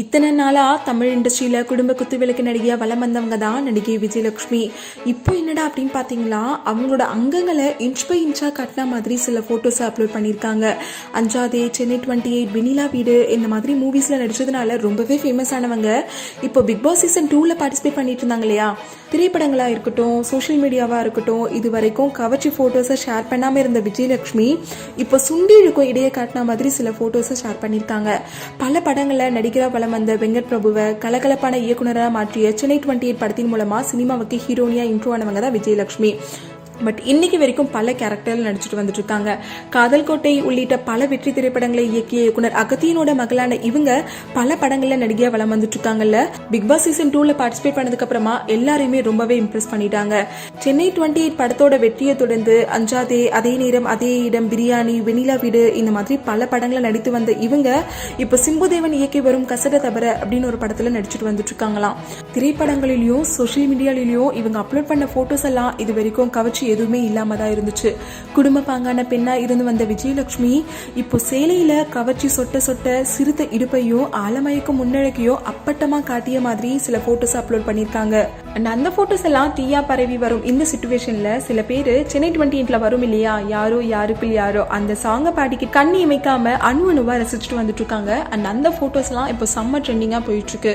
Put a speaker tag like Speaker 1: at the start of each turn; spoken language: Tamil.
Speaker 1: இத்தனை நாளாக தமிழ் இண்டஸ்ட்ரியில குடும்ப குத்துவிளக்கு நடிகையாக வலம் வந்தவங்க தான் நடிகை விஜயலட்சுமி. இப்போ என்னடா அப்படின்னு பார்த்தீங்களா அவங்களோட அங்கங்களை இன்ச் பை இன்ச்சாக கட்டின மாதிரி சில ஃபோட்டோஸை அப்லோட் பண்ணியிருக்காங்க. அஞ்சாதே சென்னை டுவெண்ட்டி எயிட் வெனிலா வீடு இந்த மாதிரி மூவிஸில் நடித்ததுனால ரொம்பவே ஃபேமஸ் ஆனவங்க. இப்போ பிக் பாஸ் சீசன் டூவில் பார்ட்டிசிபேட் பண்ணிட்டு இருந்தாங்க இல்லையா? திரைப்படங்களாக இருக்கட்டும் சோஷியல் மீடியாவாக இருக்கட்டும் இது வரைக்கும் கவர்ச்சி ஃபோட்டோஸை ஷேர் பண்ணாமல் இருந்த விஜயலட்சுமி இப்போ சுண்டி இழுக்கும் இடையே காட்டின மாதிரி சில ஃபோட்டோஸை ஷேர் பண்ணியிருக்காங்க. பல படங்களில் நடிகராக வலம் வந்த வெங்கட் பிரபுவை கலகலப்பான இயக்குனராக மாற்றிய சென்னை டுவெண்ட்டி எயிட் படத்தின் மூலமா சினிமாவுக்கு ஹீரோனியா இன்ட்ரோ ஆனவங்க தான் விஜயலட்சுமி. பட் இன்னைக்கு வரைக்கும் பல கேரக்டர்ல நடிச்சிட்டு வந்துட்டு இருக்காங்க காதல் கோட்டை உள்ளிட்ட பல வெற்றி திரைப்படங்களை இயக்கிய இயக்குனர் அகத்தியனோட மகளான இவங்க பல படங்கள்ல நடிகையா வளம் வந்துட்டு இருக்காங்கல்ல பிக் பாஸ் சீசன் டூல பார்ட்டிசிபேட் பண்ணதுக்கு அப்புறமா எல்லாரையுமே ரொம்பவே இம்ப்ரெஸ் பண்ணிட்டாங்க. சென்னை டுவெண்ட்டி எயிட் படத்தோட வெற்றியை தொடர்ந்து அஞ்சாதே அதே நேரம் அதே இடம் பிரியாணி வெனிலா வீடு இந்த மாதிரி பல படங்களை நடித்து வந்த இவங்க இப்ப சிம்புதேவன் இயக்கி வரும் கசட தவிர அப்படின்னு ஒரு படத்துல நடிச்சிட்டு வந்துட்டு இருக்காங்களாம் திரைப்படங்களிலும் சோஷியல் மீடியாலையும் இவங்க அப்லோட் பண்ண போட்டோஸ் எல்லாம் இது வரைக்கும் கவர்ச்சி எதுவுமே இல்லாம தான் இருந்துச்சு. குடும்ப பாங்கான பெண்ணா இருந்து வந்த விஜயலட்சுமி இப்போ சேலையில கவர்ச்சி சொட்ட சொட்ட சிறுத்த இடுப்பையும் ஆலமயக்கும் முன்னழகையும் அப்பட்டமா காட்டிய மாதிரி சில போட்டோஸ் அப்லோட் பண்ணிருக்காங்க. அண்ட் அந்த போட்டோஸ் எல்லாம் தீயா பரவி வரும். இந்த சுச்சுவேஷன்ல சில பேர் சென்னை டுவெண்ட்டி எயிட்ல வரும் இல்லையா? யாரோ யாருக்குள் யாரோ. அந்த சாங்கை பாடிக்கு கண்ணி இமைக்காம அணு அணுவா ரசிச்சுட்டு வந்துட்டு இருக்காங்க. அண்ட் அந்த போட்டோஸ் எல்லாம் இப்போ செம்ம ட்ரெண்டிங்கா போயிட்டு இருக்கு.